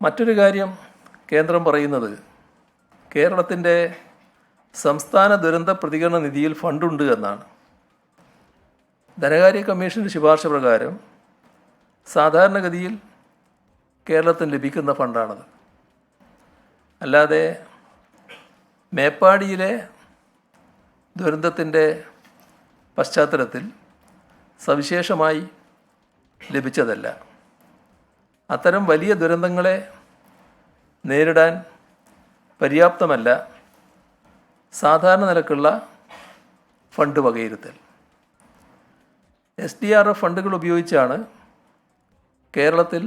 മറ്റൊരു കാര്യം കേന്ദ്രം പറയുന്നത് കേരളത്തിന്റെ സംസ്ഥാന ദുരന്ത പ്രതികരണ നിധിയിൽ ഫണ്ടുണ്ട് എന്നാണ്. ധനകാര്യ കമ്മീഷന്റെ ശുപാർശ പ്രകാരം സാധാരണഗതിയിൽ കേരളത്തിന് ലഭിക്കുന്ന ഫണ്ടാണത് അല്ലാതെ മേപ്പാടിയിലെ ദുരന്തത്തിന്റെ പശ്ചാത്തലത്തിൽ സവിശേഷമായി ലഭിച്ചതല്ല. അത്തരം വലിയ ദുരന്തങ്ങളെ നേരിടാൻ പര്യാപ്തമല്ല സാധാരണ നിലക്കുള്ള ഫണ്ട് വകയിരുത്തൽ. എസ് ഡി ആർ എഫ് ഫണ്ടുകൾ ഉപയോഗിച്ചാണ് കേരളത്തിൽ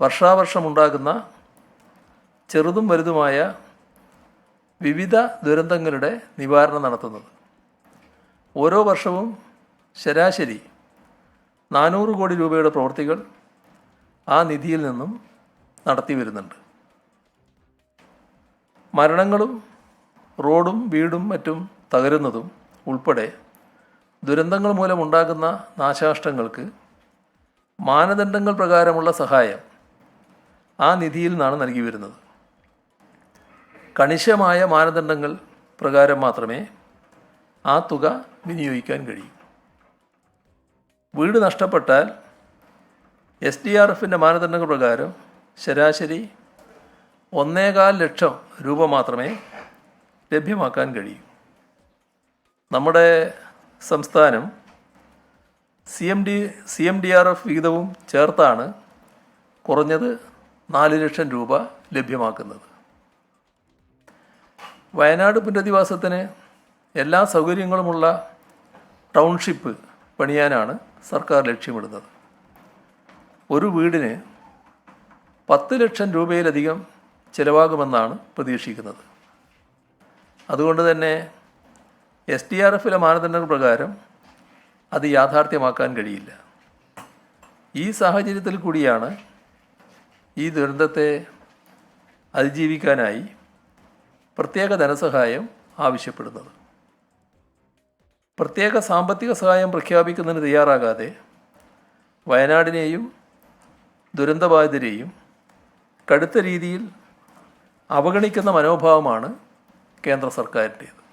വർഷാവർഷമുണ്ടാകുന്ന ചെറുതും വലുതുമായ വിവിധ ദുരന്തങ്ങളുടെ നിവാരണം നടത്തുന്നത്. ഓരോ വർഷവും ശരാശരി നാനൂറ് കോടി രൂപയുടെ പ്രവൃത്തികൾ ആ നിധിയിൽ നിന്നും നടത്തി വരുന്നുണ്ട്. മരണങ്ങളും റോഡും വീടും മറ്റും തകരുന്നതും ഉൾപ്പെടെ ദുരന്തങ്ങൾ മൂലമുണ്ടാകുന്ന നാശനഷ്ടങ്ങൾക്ക് മാനദണ്ഡങ്ങൾ പ്രകാരമുള്ള സഹായം ആ നിധിയിൽ നിന്നാണ് നൽകി വരുന്നത്. കണിശമായ മാനദണ്ഡങ്ങൾ പ്രകാരം മാത്രമേ ആ തുക വിനിയോഗിക്കാൻ കഴിയൂ. വീട് നഷ്ടപ്പെട്ടാൽ എസ് ഡി ആർ എഫിന്റെ മാനദണ്ഡങ്ങൾ പ്രകാരം ശരാശരി ഒന്നേകാൽ ലക്ഷം രൂപ മാത്രമേ ലഭ്യമാക്കാൻ കഴിയൂ. നമ്മുടെ സംസ്ഥാനം C M D C M D R F വിഹിതവും ചേർത്താണ് കുറഞ്ഞത് നാല് ലക്ഷം രൂപ ലഭ്യമാക്കുന്നത്. വയനാട് പുനരധിവാസത്തിന് എല്ലാ സൗകര്യങ്ങളുമുള്ള ടൗൺഷിപ്പ് പണിയാനാണ് സർക്കാർ ലക്ഷ്യമിടുന്നത്. ഒരു വീടിന് പത്ത് ലക്ഷം രൂപയിലധികം ചിലവാകുമെന്നാണ് പ്രതീക്ഷിക്കുന്നത്. അതുകൊണ്ട് തന്നെ എസ് ടി ആർ എഫിലെ മാനദണ്ഡങ്ങൾ പ്രകാരം അത് യാഥാർത്ഥ്യമാക്കാൻ കഴിയില്ല. ഈ സാഹചര്യത്തിൽ കൂടിയാണ് ഈ ദുരന്തത്തെ അതിജീവിക്കാനായി പ്രത്യേക ധനസഹായം ആവശ്യപ്പെടുന്നത്. പ്രത്യേക സാമ്പത്തിക സഹായം പ്രഖ്യാപിക്കുന്നതിന് തയ്യാറാകാതെ വയനാടിനെയും ദുരന്തബാധിതരെയും കടുത്ത രീതിയിൽ അവഗണിക്കുന്ന മനോഭാവമാണ് കേന്ദ്ര സർക്കാരിന്റേത്.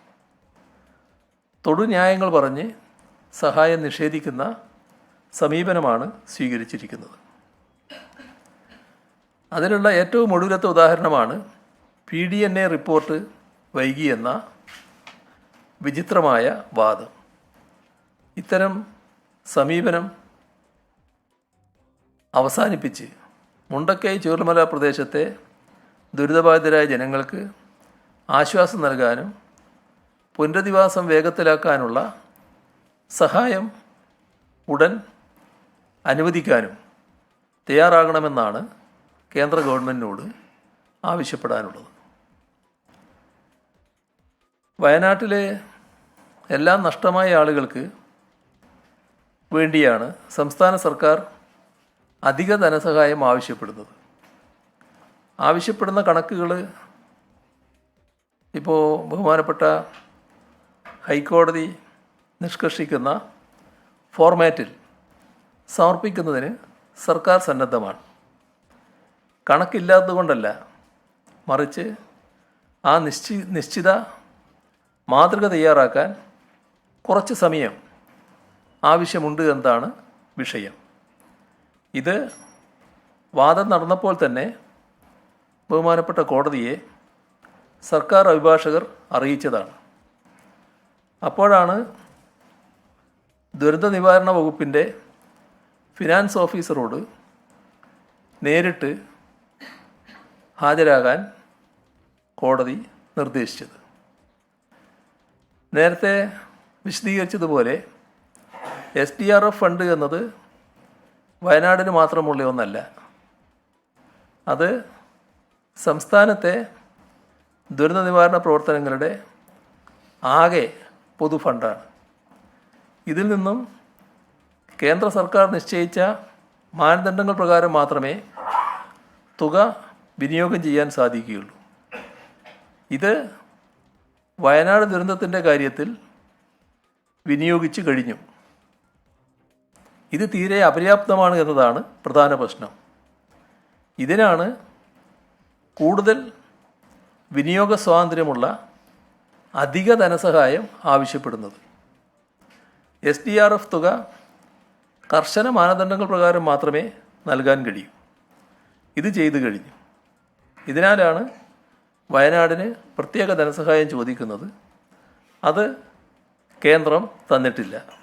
തൊടുന്യായങ്ങൾ പറഞ്ഞ് സഹായം നിഷേധിക്കുന്ന സമീപനമാണ് സ്വീകരിച്ചിരിക്കുന്നത്. അതിനുള്ള ഏറ്റവും ഒടുവിലത്തെ ഉദാഹരണമാണ് P D N A report വൈകിയെന്ന വിചിത്രമായ വാദം. ഇത്തരം സമീപനം അവസാനിപ്പിച്ച് മുണ്ടക്കൈ ചൂർമല പ്രദേശത്തെ ദുരിതബാധിതരായ ജനങ്ങൾക്ക് ആശ്വാസം നൽകാനും പുനരധിവാസം വേഗത്തിലാക്കാനുള്ള സഹായം ഉടൻ അനുവദിക്കാനും തയ്യാറാകണമെന്നാണ് കേന്ദ്ര ഗവൺമെന്റിനോട് ആവശ്യപ്പെടാനുള്ളത്. വയനാട്ടിലെ എല്ലാം നഷ്ടമായ ആളുകൾക്ക് വേണ്ടിയാണ് സംസ്ഥാന സർക്കാർ അധിക ധനസഹായം ആവശ്യപ്പെടുന്നത്. ആവശ്യപ്പെടുന്ന കണക്കുകൾ ഇപ്പോൾ ബഹുമാനപ്പെട്ട ഹൈക്കോടതി നിഷ്കർഷിക്കുന്ന ഫോർമാറ്റിൽ സമർപ്പിക്കുന്നതിന് സർക്കാർ സന്നദ്ധമാണ്. കണക്കില്ലാത്തതുകൊണ്ടല്ല മറിച്ച് ആ നിശ്ചി നിശ്ചിത മാതൃക തയ്യാറാക്കാൻ കുറച്ച് സമയം ആവശ്യമുണ്ട് എന്നതാണ് വിഷയം. ഇത് വാദം നടന്നപ്പോൾ തന്നെ ബഹുമാനപ്പെട്ട കോടതിയെ സർക്കാർ അഭിഭാഷകർ അറിയിച്ചതാണ്. അപ്പോഴാണ് ദുരന്ത നിവാരണ വകുപ്പിന്റെ ഫിനാൻസ് ഓഫീസറോട് നേരിട്ട് ഹാജരാകാൻ കോടതി നിർദ്ദേശിച്ചത്. നേരത്തെ വിശദീകരിച്ചതുപോലെ S D R F fund എന്നത് വയനാടിന് മാത്രമുള്ള ഒന്നല്ല. അത് സംസ്ഥാനത്തെ ദുരന്ത നിവാരണ പ്രവർത്തനങ്ങളുടെ ആകെ പൊതു ഫണ്ടാണ്. ഇതിൽ നിന്നും കേന്ദ്ര സർക്കാർ നിശ്ചയിച്ച മാനദണ്ഡങ്ങൾ പ്രകാരം മാത്രമേ തുക വിനിയോഗം ചെയ്യാൻ സാധിക്കുകയുള്ളൂ. ഇത് വയനാട് ദുരന്തത്തിന്റെ കാര്യത്തിൽ വിനിയോഗിച്ചു കഴിഞ്ഞു. ഇത് തീരെ അപര്യാപ്തമാണ് എന്നതാണ് പ്രധാന പ്രശ്നം. ഇതിനാണ് കൂടുതൽ വിനിയോഗ സ്വാതന്ത്ര്യമുള്ള അധിക ധനസഹായം ആവശ്യപ്പെടുന്നത്. എസ് ഡി ആർ എഫ് തുക കർശന മാനദണ്ഡങ്ങൾ പ്രകാരം മാത്രമേ നൽകാൻ കഴിയൂ. ഇത് ചെയ്തു കഴിഞ്ഞു. ഇതിനാലാണ് വയനാടിന് പ്രത്യേക ധനസഹായം ചോദിക്കുന്നത്. അത് കേന്ദ്രം തന്നിട്ടില്ല.